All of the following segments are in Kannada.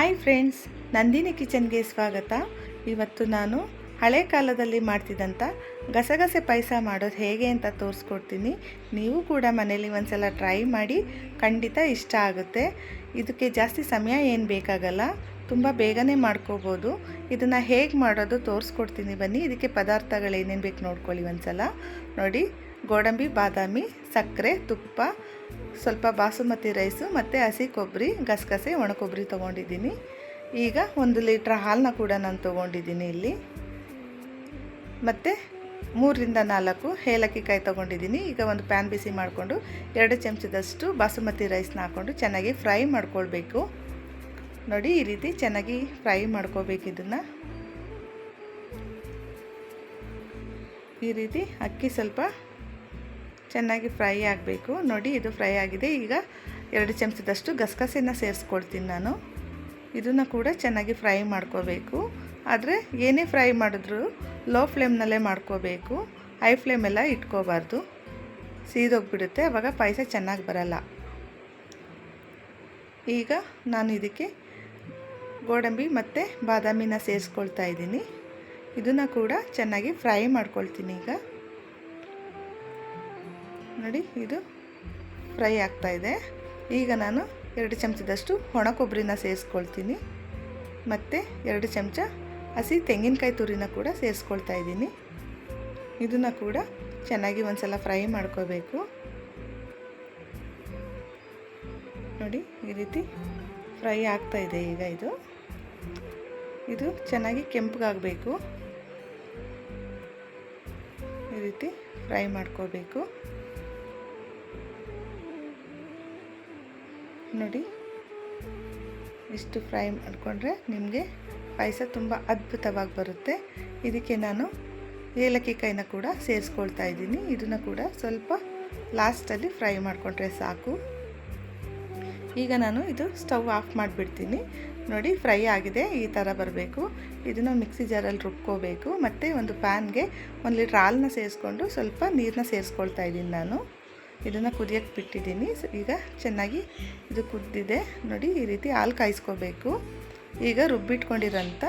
ಹಾಯ್ ಫ್ರೆಂಡ್ಸ್, ನಂದಿನಿ ಕಿಚನ್ಗೆ ಸ್ವಾಗತ. ಇವತ್ತು ನಾನು ಹಳೆ ಕಾಲದಲ್ಲಿ ಮಾಡ್ತಿದ್ದಂಥ ಗಸಗಸೆ ಪಾಯಸ ಮಾಡೋದು ಹೇಗೆ ಅಂತ ತೋರಿಸ್ಕೊಡ್ತೀನಿ. ನೀವು ಕೂಡ ಮನೇಲಿ ಒಂದ್ಸಲ ಟ್ರೈ ಮಾಡಿ ಖಂಡಿತ ಇಷ್ಟ ಆಗುತ್ತೆ. ಇದಕ್ಕೆ ಜಾಸ್ತಿ ಸಮಯ ಏನು ಬೇಕಾಗಲ್ಲ, ತುಂಬ ಬೇಗನೆ ಮಾಡ್ಕೋಬೋದು. ಇದನ್ನು ಹೇಗೆ ಮಾಡೋದು ತೋರಿಸ್ಕೊಡ್ತೀನಿ ಬನ್ನಿ. ಇದಕ್ಕೆ ಪದಾರ್ಥಗಳು ಏನೇನು ಬೇಕು ನೋಡ್ಕೊಳ್ಳಿ ಒಂದ್ಸಲ. ನೋಡಿ ಗೋಡಂಬಿ, ಬಾದಾಮಿ, ಸಕ್ಕರೆ, ತುಪ್ಪ, ಸ್ವಲ್ಪ ಬಾಸುಮತಿ ರೈಸು ಮತ್ತು ಹಸಿ ಕೊಬ್ಬರಿ, ಗಸಗಸೆ, ಒಣ ಕೊಬ್ಬರಿ ತೊಗೊಂಡಿದ್ದೀನಿ. ಈಗ ಒಂದು ಲೀಟ್ರ್ ಹಾಲನ್ನ ಕೂಡ ನಾನು ತೊಗೊಂಡಿದ್ದೀನಿ ಇಲ್ಲಿ. ಮತ್ತು ಮೂರರಿಂದ ನಾಲ್ಕು ಏಲಕ್ಕಿ ಕಾಯಿ ತೊಗೊಂಡಿದ್ದೀನಿ. ಈಗ ಒಂದು ಪ್ಯಾನ್ ಬಿಸಿ ಮಾಡಿಕೊಂಡು ಎರಡು ಚಮಚದಷ್ಟು ಬಾಸುಮತಿ ರೈಸ್ನ ಹಾಕ್ಕೊಂಡು ಚೆನ್ನಾಗಿ ಫ್ರೈ ಮಾಡ್ಕೊಳ್ಬೇಕು. ನೋಡಿ, ಈ ರೀತಿ ಚೆನ್ನಾಗಿ ಫ್ರೈ ಮಾಡ್ಕೋಬೇಕು ಇದನ್ನು. ಈ ರೀತಿ ಅಕ್ಕಿ ಸ್ವಲ್ಪ ಚೆನ್ನಾಗಿ ಫ್ರೈ ಆಗಬೇಕು. ನೋಡಿ, ಇದು ಫ್ರೈ ಆಗಿದೆ. ಈಗ ಎರಡು ಚಮಚದಷ್ಟು ಗಸಗಸೆನ ಸೇರಿಸ್ಕೊಳ್ತೀನಿ ನಾನು. ಇದನ್ನು ಕೂಡ ಚೆನ್ನಾಗಿ ಫ್ರೈ ಮಾಡ್ಕೋಬೇಕು. ಆದರೆ, ಏನೇ ಫ್ರೈ ಮಾಡಿದ್ರು ಲೋ ಫ್ಲೇಮ್ನಲ್ಲೇ ಮಾಡ್ಕೋಬೇಕು. ಹೈ ಫ್ಲೇಮೆಲ್ಲ ಇಟ್ಕೋಬಾರ್ದು. ಸೀದೋಗ್ಬಿಡುತ್ತೆ. ಆವಾಗ ಪಾಯಸ ಚೆನ್ನಾಗಿ ಬರಲ್ಲ. ಈಗ ನಾನು ಇದಕ್ಕೆ ಗೋಡಂಬಿ ಮತ್ತು ಬಾದಾಮಿನ ಸೇರಿಸ್ಕೊಳ್ತಾ ಇದ್ದೀನಿ. ಇದನ್ನು ಕೂಡ ಚೆನ್ನಾಗಿ ಫ್ರೈ ಮಾಡ್ಕೊಳ್ತೀನಿ ಈಗ. ನೋಡಿ, ಇದು ಫ್ರೈ ಆಗ್ತಾಯಿದೆ ಈಗ ನಾನು ಎರಡು ಚಮಚದಷ್ಟು ಒಣ ಕೊಬ್ಬರಿನ ಸೇರಿಸ್ಕೊಳ್ತೀನಿ. ಮತ್ತು ಎರಡು ಚಮಚ ಹಸಿ ತೆಂಗಿನಕಾಯಿ ತುರಿನ ಕೂಡ ಸೇರಿಸ್ಕೊಳ್ತಾ ಇದ್ದೀನಿ. ಇದನ್ನು ಕೂಡ ಚೆನ್ನಾಗಿ ಒಂದು ಸಲ ಫ್ರೈ ಮಾಡ್ಕೋಬೇಕು. ನೋಡಿ, ಈ ರೀತಿ ಫ್ರೈ ಆಗ್ತಾಯಿದೆ ಈಗ ಇದು. ಇದು ಚೆನ್ನಾಗಿ ಕೆಂಪಗಾಗಬೇಕು. ಈ ರೀತಿ ಫ್ರೈ ಮಾಡ್ಕೋಬೇಕು. ನೋಡಿ. ಇಷ್ಟು ಫ್ರೈ ಮಾಡಿಕೊಂಡ್ರೆ ನಿಮಗೆ ಪಾಯಸ ತುಂಬ ಅದ್ಭುತವಾಗಿ ಬರುತ್ತೆ. ಇದಕ್ಕೆ ನಾನು ಏಲಕ್ಕಿ ಕೈನ ಕೂಡ ಸೇರಿಸ್ಕೊಳ್ತಾ ಇದ್ದೀನಿ. ಇದನ್ನು ಕೂಡ ಸ್ವಲ್ಪ ಲಾಸ್ಟಲ್ಲಿ ಫ್ರೈ ಮಾಡಿಕೊಂಡ್ರೆ ಸಾಕು. ಈಗ ನಾನು ಇದು ಸ್ಟವ್ ಆಫ್ ಮಾಡಿಬಿಡ್ತೀನಿ. ನೋಡಿ, ಫ್ರೈ ಆಗಿದೆ, ಈ ಥರ ಬರಬೇಕು. ಇದನ್ನು ಮಿಕ್ಸಿ ಜಾರಲ್ಲಿ ರುಬ್ಕೋಬೇಕು. ಮತ್ತು ಒಂದು ಪ್ಯಾನ್ಗೆ ಒಂದು ಲೀಟ್ರ್ ಹಾಲನ್ನ ಸೇರಿಸ್ಕೊಂಡು ಸ್ವಲ್ಪ ನೀರನ್ನ ಸೇರಿಸ್ಕೊಳ್ತಾ ಇದ್ದೀನಿ ನಾನು. ಇದನ್ನು ಕುದಿಯೋಕ್ಕೆ ಬಿಟ್ಟಿದ್ದೀನಿ. ಈಗ ಚೆನ್ನಾಗಿ ಇದು ಕುದ್ದಿದೆ. ನೋಡಿ, ಈ ರೀತಿ ಹಾಲು ಕಾಯಿಸ್ಕೋಬೇಕು. ಈಗ ರುಬ್ಬಿಟ್ಕೊಂಡಿರೋಂಥ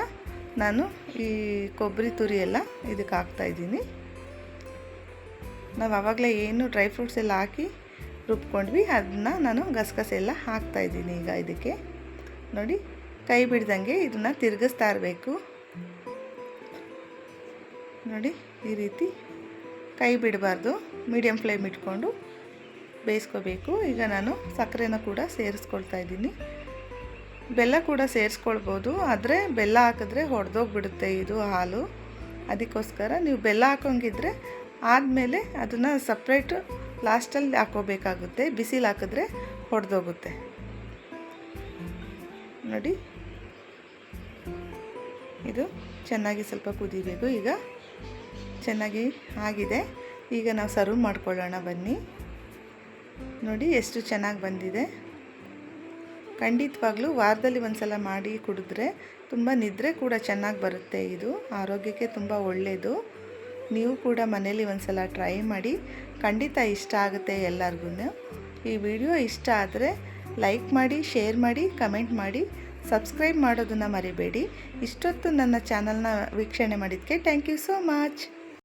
ನಾನು ಈ ಕೊಬ್ಬರಿ ತುರಿ ಎಲ್ಲ ಇದಕ್ಕೆ ಹಾಕ್ತಾಯಿದ್ದೀನಿ ನಾವು ಆವಾಗಲೇ ಏನು ಡ್ರೈ ಫ್ರೂಟ್ಸ್ ಎಲ್ಲ ಹಾಕಿ ರುಬ್ಕೊಂಡ್ವಿ. ಅದನ್ನ ನಾನು ಗಸಗಸೆ ಎಲ್ಲ ಹಾಕ್ತಾಯಿದ್ದೀನಿ ಈಗ ಇದಕ್ಕೆ. ನೋಡಿ, ಕೈ ಬಿಡ್ದಂಗೆ ಇದನ್ನು ತಿರುಗಿಸ್ತಾ ಇರಬೇಕು. ನೋಡಿ, ಈ ರೀತಿ ಕೈ ಬಿಡಬಾರ್ದು. ಮೀಡಿಯಮ್ ಫ್ಲೇಮ್ ಇಟ್ಕೊಂಡು ಬೇಯಿಸ್ಕೋಬೇಕು. ಈಗ ನಾನು ಸಕ್ಕರೆನ ಕೂಡ ಸೇರಿಸ್ಕೊಳ್ತಾ ಇದ್ದೀನಿ. ಬೆಲ್ಲ ಕೂಡ ಸೇರಿಸ್ಕೊಳ್ಬೋದು. ಆದರೆ ಬೆಲ್ಲ ಹಾಕಿದ್ರೆ ಹೊಡೆದೋಗ್ಬಿಡುತ್ತೆ ಇದು ಹಾಲು. ಅದಕ್ಕೋಸ್ಕರ ನೀವು ಬೆಲ್ಲ ಹಾಕೋಂಗಿದ್ರೆ ಆದಮೇಲೆ ಅದನ್ನು ಸಪ್ರೇಟ್ ಲಾಸ್ಟಲ್ಲಿ ಹಾಕೋಬೇಕಾಗುತ್ತೆ. ಬಿಸಿಲು ಹಾಕಿದ್ರೆ ಹೊಡೆದೋಗುತ್ತೆ ನೋಡಿ. ಇದು ಚೆನ್ನಾಗಿ ಸ್ವಲ್ಪ ಕುದಿಬೇಕು. ಈಗ ಚೆನ್ನಾಗಿ ಆಗಿದೆ. ಈಗ ನಾವು ಸರ್ವ್ ಮಾಡ್ಕೊಳ್ಳೋಣ ಬನ್ನಿ. ನೋಡಿ ಎಷ್ಟು ಚೆನ್ನಾಗಿ ಬಂದಿದೆ. ಖಂಡಿತವಾಗ್ಲೂ ವಾರದಲ್ಲಿ ಒಂದು ಸಲ ಮಾಡಿ ಕುಡಿದ್ರೆ ತುಂಬ ನಿದ್ರೆ ಕೂಡ ಚೆನ್ನಾಗಿ ಬರುತ್ತೆ ಇದು. ಆರೋಗ್ಯಕ್ಕೆ ತುಂಬ ಒಳ್ಳೆಯದು ನೀವು ಕೂಡ ಮನೇಲಿ ಒಂದು ಸಲ ಟ್ರೈ ಮಾಡಿ. ಖಂಡಿತ ಇಷ್ಟ ಆಗುತ್ತೆ ಎಲ್ಲರಿಗೂ ಈ ವಿಡಿಯೋ ಇಷ್ಟ ಆದರೆ ಲೈಕ್ ಮಾಡಿ, ಶೇರ್ ಮಾಡಿ, ಕಮೆಂಟ್ ಮಾಡಿ. ಸಬ್ಸ್ಕ್ರೈಬ್ ಮಾಡೋದನ್ನು ಮರಿಬೇಡಿ. ಇಷ್ಟೊತ್ತು ನನ್ನ ಚಾನಲ್ನ ವೀಕ್ಷಣೆ ಮಾಡಿದ್ದಕ್ಕೆ ಥ್ಯಾಂಕ್ ಯು ಸೋ ಮಚ್.